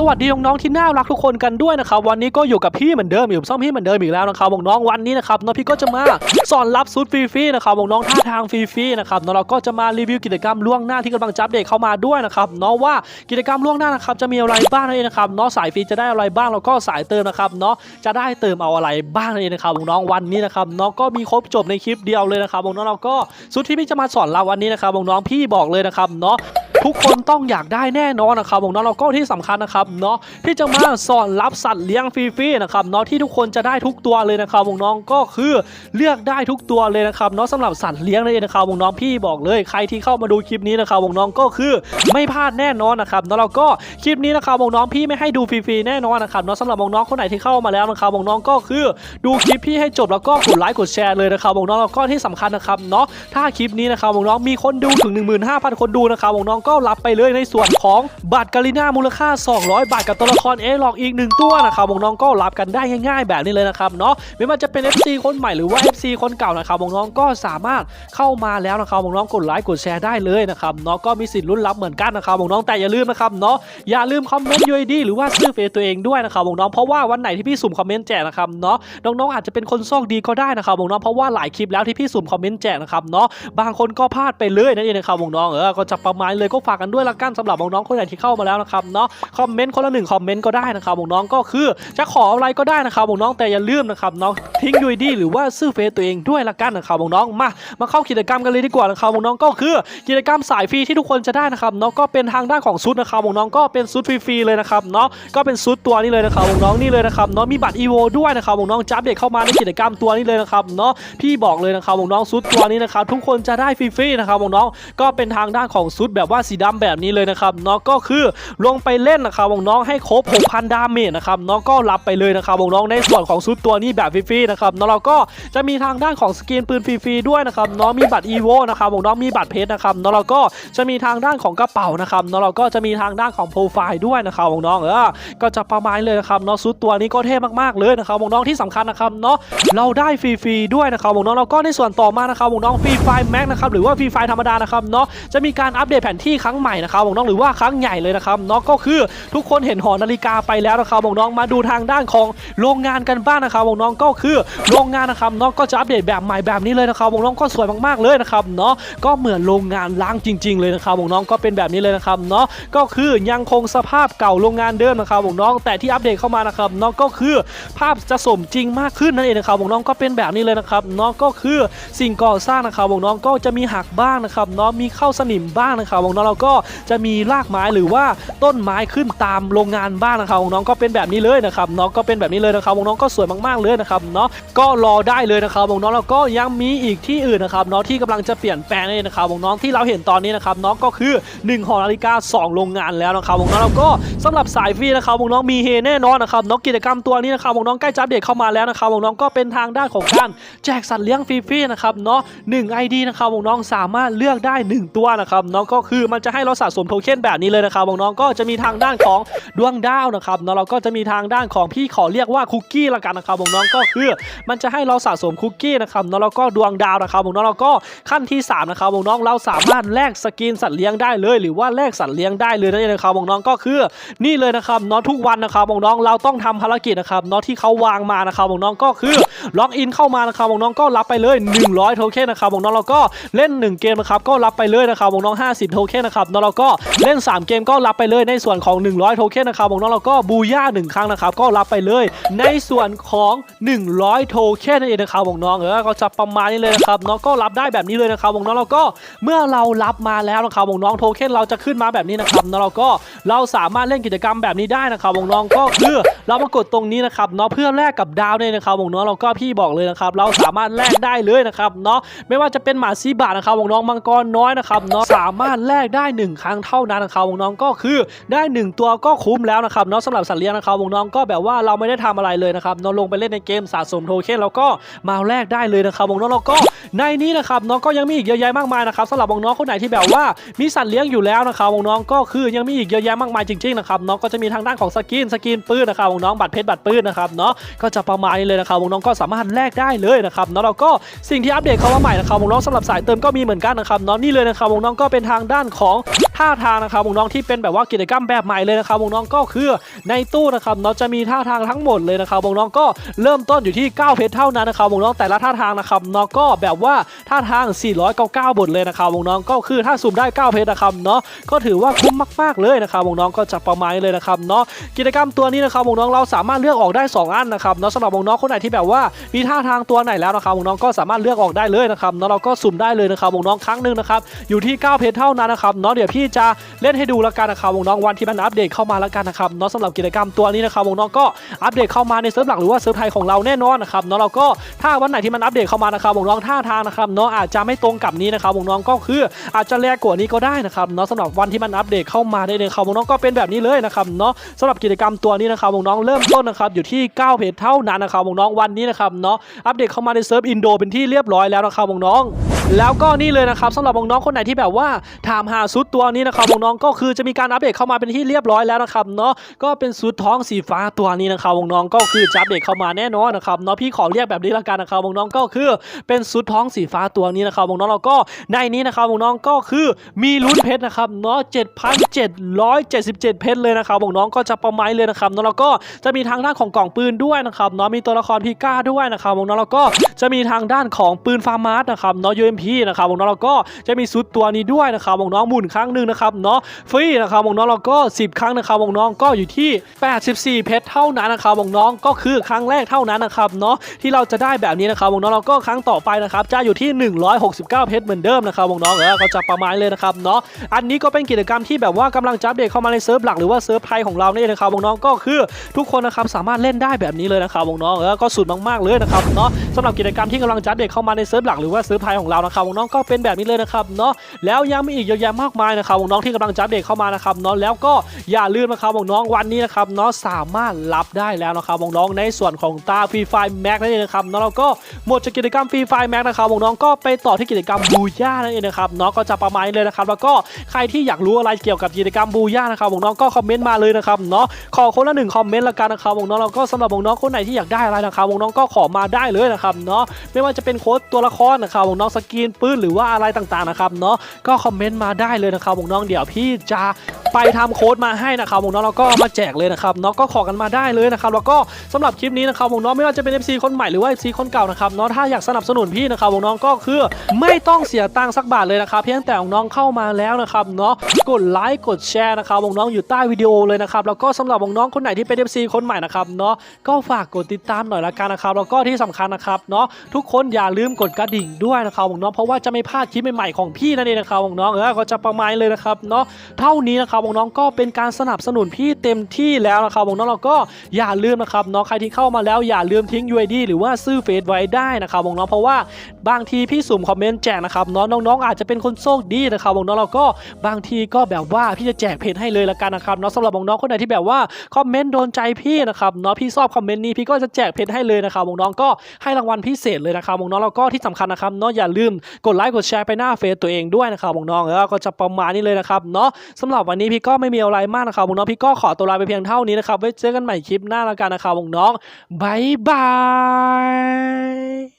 สวัสดีน้องๆที่น่ารักทุกคนกันด้วยนะครับวันนี้ก็อยู่กับพี่เหมือนเดิมอยู่ซ่อมพี่เหมือนเดิมอีกแล้วนะครับน้องวันนี้นะครับน้องพี่ก็จะมาสอนรับซูดฟรีๆนะครับน้องท่าทางฟรีๆนะครับน้องเราก็จะมารีวิวกิจกรรมล่วงหน้าที่กำลังจะอัปเดตเข้ามาด้วยนะครับเนาะว่ากิจกรรมล่วงหน้านะครับจะมีอะไรบ้างนั่นเองนะครับเนาะสายฟรีจะได้อะไรบ้างแล้วก็สายเติมนะครับเนาะจะได้เติมเอาอะไรบ้างนั่นเองนะครับน้องวันนี้นะครับเนาะก็มีครบจบในคลิปเดียวเลยนะครับน้องเราก็สุดที่พี่จะมาสอนเราวันนี้นะครับน้องพี่บอกเลยนะครับเนาะ ทุกคนต้องอยากได้แน่นอนนะครับผมเนาะเราก็ที่สำคัญนะครับเนาะที่จะมาสอนรับสัตว์เลี้ยงฟรีๆนะครับเนาะที่ทุกคนจะได้ทุกตัวเลยนะครับผมน้องก็คือเลือกได้ทุกตัวเลยนะครับเนาะสำหรับสัตว์เลี้ยงนั่นเองนะครับผมน้องพี่บอกเลยใครที่เข้ามาดูคลิปนี้นะครับผมน้องก็คือไม่พลาดแน่นอนนะครับเนาะเราก็คลิปนี้นะครับผมน้องพี่ไม่ให้ดูฟรีๆแน่นอนนะครับเนาะสำหรับน้องคนไหนที่เข้ามาแล้วนะครับผมน้องก็คือดูคลิปพี่ให้จบแล้วก็กดไลค์กดแชร์เลยนะครับผมน้องแล้วก็ที่สำคัญนะครับเนาะถ้าคลิปนี้นะครับผมน้องมีคนดูถึง 15,000 คนดูนะครับผมน้องก็รับไปเลยในส่วนของบัตรกาลิน่ามูลค่า 200 บาทกับตัวละครเอหลอกอีกหนึ่งตัวนะครับผมน้องก็รับกันได้ง่ายๆแบบนี้เลยนะครับเนาะไม่ว่าจะเป็น FC คนใหม่หรือว่า FC คนเก่านะครับผมน้องก็สามารถเข้ามาแล้วนะครับผมน้องกดไลค์กดแชร์ได้เลยนะครับเนาะก็มีสิทธิ์ลุ้นรับเหมือนกันนะครับผมน้องแต่อย่าลืมนะครับเนาะอย่าลืมคอมเมนต์ UID หรือว่าชื่อเฟซตัวเองด้วยนะครับผมน้องเพราะว่าวันไหนที่พี่สุ่มคอมเมนต์แจกนะครับเนาะน้องๆอาจจะเป็นคนโชคดีก็ได้นะครับผมน้องเพราะว่าหลายคลิปแล้วที่พี่สุ่มคอมเมนต์แจกนะครับเนาะบางคนก็พลาดไปเลยนั่นเองนะครับผมน้องเออก็จะประมาณเลยก็ฝากกันด้วยละกันสำหรับน้องๆคนไหนที่เข้ามาแล้วนะครับเนาะคอมเมนต์คนละหนึ่งคอมเมนต์ก็ได้นะครับน้องก็คือจะขออะไรก็ได้นะครับน้องแต่อย่าลืมนะครับเนาะทิ้ง UID หรือว่าชื่อเฟซตัวเองด้วยละกันนะครับน้องมามาเข้ากิจกรรมกันเลยดีกว่านะครับน้องก็คือกิจกรรมสายฟรีที่ทุกคนจะได้นะครับเนาะก็เป็นทางด้านของซุดนะครับน้องก็เป็นซุดฟรีๆเลยนะครับเนาะก็เป็นซุดตัวนี้เลยนะครับน้องนี่เลยนะครับเนาะมีบัตรอีโวด้วยนะครับน้องจับเด็กเข้ามาในกิจกรรมตัวนี้เลยนะครับเนาะพี่บอกเลยนะครับน้องซุดตัวนี้นะครับทุกคนจะได้ฟรีๆนะครับน้องก็เป็นทางด้านของซุดแบบว่าสีดำแบบนี้เลยนะครับเนาะก็คือลงไปเล่นนะครับผมน้องให้ครบ 6,000 ดาเมจนะครับเนาะก็รับไปเลยนะครับผมน้องในส่วนของซุดตัวนี้แบบฟรีๆนะครับเนาะเราก็จะมีทางด้านของสกินปืนฟรีๆด้วยนะครับเนาะมีบัตรอีโวนะครับผมน้องมีบัตรเพชรนะครับเนาะเราก็จะมีทางด้านของกระเป๋านะครับเนาะเราก็จะมีทางด้านของโปรไฟล์ด้วยนะครับผมน้องเออก็จะประมาณเลยนะครับเนาะซุดตัวนี้ก็เท่มากๆเลยนะครับผมน้องที่สำคัญนะครับเนาะเราได้ฟรีๆด้วยนะครับผมน้องเราก็ในส่วนต่อมานะครับผมน้องฟรีไฟล์แม็กนะครับหรือว่าฟรีไฟธรรมดานะครับเนาะจะมีการอัปเดตแผนที่ครั้งใหม่นะครับผมน้องหรือว่าครั้งใหญ่เลยนะครับเนาะก็คือทุกคนเห็นหอนาฬิกาไปแล้วนะครับผมน้องมาดูทางด้านของโรงงานกันบ้างนะครับผมน้องก็คือโรงงานนะครับเนาะก็จะอัปเดตแบบใหม่แบบนี้เลยนะครับผมน้องก็สวยมากๆเลยนะครับเนาะก็เหมือนโรงงานล้างจริง ๆ เลยนะครับผมน้องก็เป็นแบบนี้เลยนะครับเนาะก็คือยังคงสภาพเก่าโรงงานเดิมนะครับผมน้องแต่ที่อัปเดตเข้ามานะครับเนาะก็คือภาพจะสมจริงมากขึ้นนั่นเองนะครับผมน้องก็เป็นแบบนี้เลยนะครับเนาะก็คือสิ่งก่อสร้างนะครับผมน้องก็จะมีหักบ้างนะครับเนาะมีเข้าสนิมบ้างนะครับผมน้องเราก็จะมีรากไม้หรือว่าต้นไม้ขึ้นตามโรงงานบ้างนะครับผมน้องก็เป็นแบบนี้เลยนะครับเนาะก็เป็นแบบนี้เลยนะครับผมน้องก็สวยมากๆเลยนะครับเนาะก็รอได้เลยนะครับผมน้องแล้วก็ยังมีอีกที่อื่นนะครับเนาะที่กำลังจะเปลี่ยนแปลงเลยนะครับผมน้องที่เราเห็นตอนนี้นะครับเนาะก็คือ1หอนาฬิกา 2 โรงงานแล้วนะครับผมน้องแล้วก็สำหรับสายฟรีนะครับผมน้องมีเฮแน่นอนนะครับเนาะกิจกรรมตัวนี้นะครับผมน้องใกล้จะอัปเดตเข้ามาแล้วนะครับผมน้องก็เป็นทางด้านของการแจกสัตว์เลี้ยงฟรีๆนะครับเนาะ1 ID นะครับน้องสามารถเลือกได้ 1 ตัวนะครับเนาะก็คือมันจะให้เราสะสมโทเค็นแบบนี้เลยนะครับน้องก็จะมีทางด้านของดวงดาวนะครับเนาะเราก็จะมีทางด้านของพี่ขอเรียกว่าคุกกี้ละกันนะครับน้องก็คือมันจะให้เราสะสมคุกกี้นะครับนาะแล้วก็ดวงดาวนะครับน้องแล้วก็ขั้นที่สามนะครับน้องเราสามารถแลกสกินสัตว์เลี้ยงได้เลย หรือว่าแลกสัตว์เลี้ยงได้เลยนั่นเองนะครับน้องก็คือนี่เลยนะครับเนาะทุกวันนะครับน้องเราต้องทำภารกิจนะครับเนาะที่เขาวางมานะครับน้องก็คือล็อกอินเข้ามานะครับน้องก็รับไปเลย 100 โทเค็นนะครับน้องเราก็เล่น 1 เกมนะครับก็รับไปเลยนะครับน้อง50 โทเค็นนะครับเนาะเราก็เล่น 3 เกมก็รับไปเลยในส่วนของ 100 โทเค็นนะครับผมน้องเราก็บูย่า1ครั้งนะครับก็รับไปเลยในส่วนของ 100 โทเค็นนั่นเองนะครับผมน้องเออก็จะประมาณนี้เลยนะครับเนาะก็รับได้แบบนี้เลยนะครับผมน้องเราก็เมื่อเรารับมาแล้วนะครับผมน้องโทเค็นเราจะขึ้นมาแบบนี้นะครับเนาะเราก็เราสามารถเล่นกิจกรรมแบบนี้ได้นะครับผมน้องก็คือเรามากดตรงนี้นะครับเนาะเพื่อแลกกับดาวเนี่ยนะครับผมน้องเราก็พี่บอกเลยนะครับเราสามารถแลกได้เลยนะครับเนาะไม่ว่าจะเป็นหมาซีบานะครับผมน้องมังกรน้อยนะครับเนาะสามารถแลกได้หนึ่งครั้งเท่านั้นนะครับผมน้องก็คือได้หนึ่งตัวก็คุ้มแล้วนะครับเนาะสำหรับสัตว์เลี้ยงนะครับผมน้องก็แบบว่าเราไม่ได้ทำอะไรเลยนะครับเนาะลงไปเล่นในเกมสะสมโทเค็นแล้วก็มาแลกได้เลยนะครับผมน้องแล้วก็ในนี้นะครับน้องก็ยังมีอีกเยอะแยะมากมายนะครับสำหรับวงน้องคนไหนที่แบบว่ามีสัตว์เลี้ยงอยู่แล้วนะครับวงน้องก็คือยังมีอีกเยอะแยะมากมายจริงๆนะครับน้องก็จะมีทางด้านของสกินสกินปืนนะครับวงน้องบัตรเพชรบัตรปืนนะครับเนาะก็จะประมาณนี้เลยนะครับวงน้องก็สามารถแลกได้เลยนะครับเนาะแล้วก็สิ่งที่อัปเดตเข้ามาใหม่นะครับน้องสำหรับสายเติมก็มีเหมือนกันนะครับเนาะนี่เลยนะครับน้องก็เป็นทางด้านของท่าทางนะครับน้องที่เป็นแบบว่ากิจกรรมแบบใหม่เลยนะครับน้องก็คือในตู้นะครับเนาะจะมีท่าทางทั้งหมดเลยนะครับน้องก็เริ่มต้นอยู่ที่ 9 เพชรเท่านั้นนะครับน้องแต่ละท่าทางนะครับเนาะก็แบบว่าท่าทาง 499 บทเลยนะครับน้องก็คือถ้าสุ่มได้ 9 เพชรนะครับเนาะก็ถือว่าคุ้มมาก ๆเลยนะครับน้องก็จะประมาณนี้เลยนะครับเนาะกิจกรรมตัวนี้นะครับน้องเราสามารถเลือกออกได้ 2 อันนะครับเนาะสำหรับน้องคนไหนที่แบบว่ามีท่าทางตัวไหนแล้วนะครับน้องก็สามารถเลือกออกได้เลยนะครับเนาะเราก็สุ่มได้เลยนะครับน้องครั้งหนึ่งนะครับอยู่ที่ 9 เพชรเท่านั้นนะครับเนาะเดี๋ยวพี่จะเล่นให้ดูแล้วกันนะครับวงน้องวันที่มันอัปเดตเข้ามาแล้วกันนะครับเนาะสำหรับกิจกรรมตัวนี้นะครับวงน้องก็อัปเดตเข้ามาในเซิร์ฟหลักหรือว่าเซิร์ฟไทยของเราแน่นอนนะครับเนาะเราก็ถ้าวันไหนที่มันอัปเดตเข้ามานะครับวงน้องท่าทางนะครับเนาะอาจจะไม่ตรงกับนี้นะครับวงน้องก็คืออาจจะแรงกว่านี้ก็ได้นะครับเนาะสำหรับวันที่มันอัปเดตเข้ามาได้เลยครับน้องก็เป็นแบบนี้เลยนะครับเนาะสำหรับกิจกรรมตัวนี้นะครับวงน้องเริ่มต้นนะครับอยู่ที่ 9 เพจเท่านั้นนะครับวงน้องวันนี้นะครับเนาะอัปเดตเข้ามาในเซิร์ฟอินโดเป็นที่เรียบร้อยแล้วนะครับน้อง แล้วก็นี่เลยนะครับสำหรับน้องๆคนไหนที่แบบว่าถามหาซุดตัวนี้นะครับน้องๆก็คือจะมีการอัปเดตเข้ามาเป็นที่เรียบร้อยแล้วนะครับเนาะก็เป็นซุดท้องสีฟ้าตัวนี้นะครับน้องๆก็คือจะอัปเดตเข้ามาแน่นอนนะครับเนาะพี่ขอเรียกแบบนี้ละกันนะครับน้องๆก็คือเป็นซุดท้องสีฟ้าตัวนี้นะครับน้องๆแล้วก็ในนี้นะครับน้องๆก็คือมีลุ้นเพชรนะครับเนาะ7,777 เพชรเลยนะครับน้องๆก็จะประมาณเลยนะครับเนาะแล้วก็จะมีทางด้านของกล่องปืนด้วยนะครับเนาะมีตัวละครพิก้าด้วยนะครับน้องๆแล้วก็จะมีทางด้านของปืนฟาร์มาร์นะครับเนาะ UMP พี่นะครับน้องๆแล้วก็จะมีซุดตัวนี้ด้วยนะครับน้องหมุนครั้งหนึ่งนะครับเนาะฟรีนะครับน้องๆแล้วก็ 10 ครั้งนะครับน้องก็อยู่ที่ 84 เพชรเท่านั้นนะครับน้องก็คือครั้งแรกเท่านั้นนะครับเนาะที่เราจะได้แบบนี้นะครับน้องๆแล้วก็ครั้งต่อไปนะครับจะอยู่ที่ 169 เพชรเหมือนเดิมนะครับน้องเออก็จะประมาณเลยนะครับเนาะอันนี้ก็เป็นกิจกรรมที่แบบว่ากำลังจะอัปเดตเข้ามาในเซิร์ฟหลักหรือว่าเซิร์ฟไทยของเราเนี่ยนะครับน้องก็คือทุกคนนะครับสามารถเล่นได้แบบนี้เลยนะครับน้องเออก็สุดมากๆเลยนะครับเนาะสำหรับกิจกรรมที่กำลังจะอัปเดตเข้ามาในเซิร์ฟหลักหรือว่าเซิร์ฟไทยของเรานะครับวงน้องก็เป็นแบบนี้เลยนะครับเนาะแล้วยังมีอีกเยอะแยะมากมายนะครับวงน้องที่กำลังจะอัปเดตเข้ามานะครับเนาะแล้วก็อย่าลืมนะครับวงน้องวันนี้นะครับเนาะสามารถรับได้แล้วนะครับวงน้องในส่วนของตาฟรีไฟแม็กนั่นเองนะครับเนาะแล้วก็หมดจากกิจกรรมฟรีไฟแม็กนะครับวงน้องก็ไปต่อที่กิจกรรมบูย่านั่นเองนะครับเนาะก็จะประมาณนี้เลยนะครับแล้วก็ใครที่อยากรู้อะไรเกี่ยวกับกิจกรรมบูย่านะครับวงน้องก็คอมเมนต์มาเลยนะครับเนาะขอคนละหนึ่งคอมเมนต์ละกันนะครับวงน้องแล้วก็สำหรับวงน้องคนไหนที่อยากได้อะไรนะครับน้องก็ขอมาได้เลยนะครับเนาะไม่ว่าจะเป็นโค้ดตัวละครนะครับน้องสกิปืนหรือว่าอะไรต่างๆนะครับเนาะก็คอมเมนต์มาได้เลยนะครับน้องๆเดี๋ยวพี่จะ ไปทำโค้ดมาให้นะครับน้องๆแล้วก็มาแจกเลยนะครับเนาะก็ขอกันมาได้เลยนะครับแล้วก็สำหรับคลิปนี้นะครับน้องไม่ว่าจะเป็น FC คนใหม่หรือว่า FC คนเก่านะครับเนาะถ้าอยากสนับสนุนพี่นะครับน้องก็คือไม่ต้องเสียตังค์สักบาทเลยนะครับเพียงแต่น้องเข้ามาแล้วนะครับเนาะกดไลค์กดแชร์นะครับน้องอยู่ใต้วิดีโอเลยนะครับแล้วก็สำหรับน้องคนไหนที่เป็น FC คนใหม่นะครับเนาะก็ฝากกดติดตามหน่อยละกันนะครับแล้วก็ที่สำคัญนะครับเนาะทุกคนอย่าลืมกดกระดิ่งด้วยนะครับน้องเพราะว่าจะไม่พลาดคลิปใหม่ๆของพี่นั่นเองนะครับน้องเออก็จะประมาณเลยนะครับเนาะเท่านี้นะครับน้องก็เป็นการสนับสนุนพี่เต็มที่แล้วนะครับน้องเราก็อย่าลืมนะครับเนาะใครที่เข้ามาแล้วอย่าลืมทิ้ง UID หรือว่าซื้อเฟซไว้ได้นะครับน้องเพราะว่าบางทีพี่สุ่มคอมเมนต์แจกนะครับเนาะน้องอาจจะเป็นคนโชคดีนะครับน้องเราก็บางทีก็แบบว่าพี่จะแจกเพจให้เลยละกันนะครับเนาะสำหรับน้องคนไหนที่แบบว่าคอมเมนต์โดนใจพี่นะครับเนาะพี่ชอบคอมเมนต์นี้พี่ก็จะแจกเพจให้เลยนะครับน้องก็ให้รางวัลพิเศษเลยนะครับน้องๆแล้วก็ที่สำคัญนะครับเนาะอย่าลืมกดไลค์กดแชร์ไปหน้าเฟซตัวเองด้วยนะครับน้องๆเออก็จะประมาณนี้เลยนะครับเนาะสำหรับวันนี้พี่ก็ไม่มีอะไรมากนะครับน้องพี่ก็ขอตัวลาไปเพียงเท่านี้นะครับไว้เจอกันใหม่คลิปหน้าละกันนะครับน้องบายบาย